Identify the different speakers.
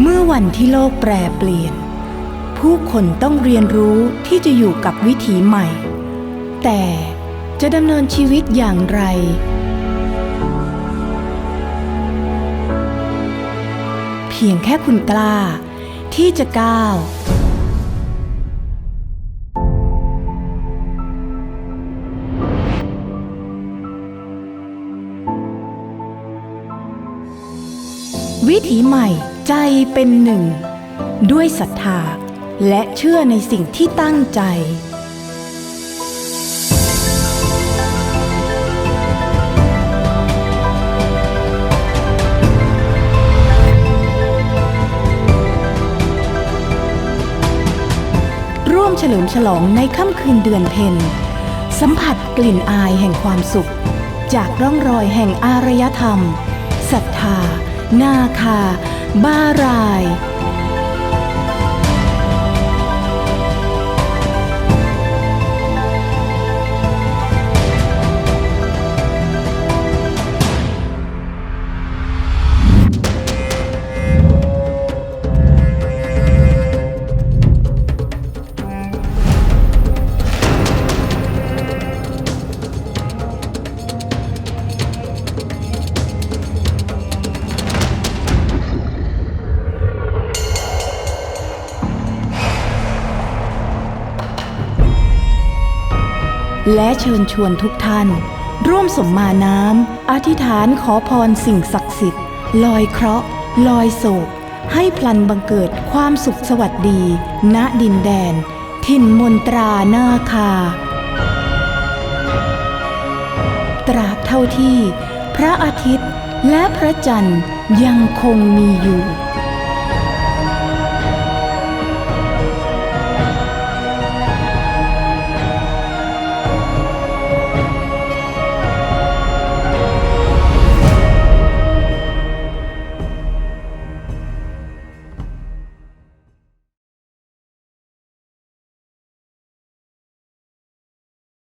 Speaker 1: เมื่อวันที่โลกแปรเปลี่ยน ผู้คนต้องเรียนรู้ที่จะอยู่กับวิถีใหม่ แต่จะดำเนินชีวิตอย่างไร เพียงแค่คุณกล้า ที่จะก้าววิถีใหม่ ใจเป็นหนึ่ง ด้วยศรัทธาและเชื่อในสิ่งที่ตั้งใจ ร่วมเฉลิมฉลองในค่ำคืนเดือนเพ็ญสัมผัสกลิ่นอายแห่งความสุข จากร่องรอยแห่งอารยธรรมศรัทธา นาคาบาราย และเชิญชวนทุกท่าน ร่วมสมมาน้ำอธิษฐานขอพรสิ่งศักดิ์สิทธิ์ ลอยเคราะห์ ลอยโศก ให้พลันบังเกิดความสุขสวัสดี ณดินแดน ถิ่นมนตราหน้าคา ตราบเท่าที่ พระอาทิตย์และพระจันทร์ยังคงมีอยู่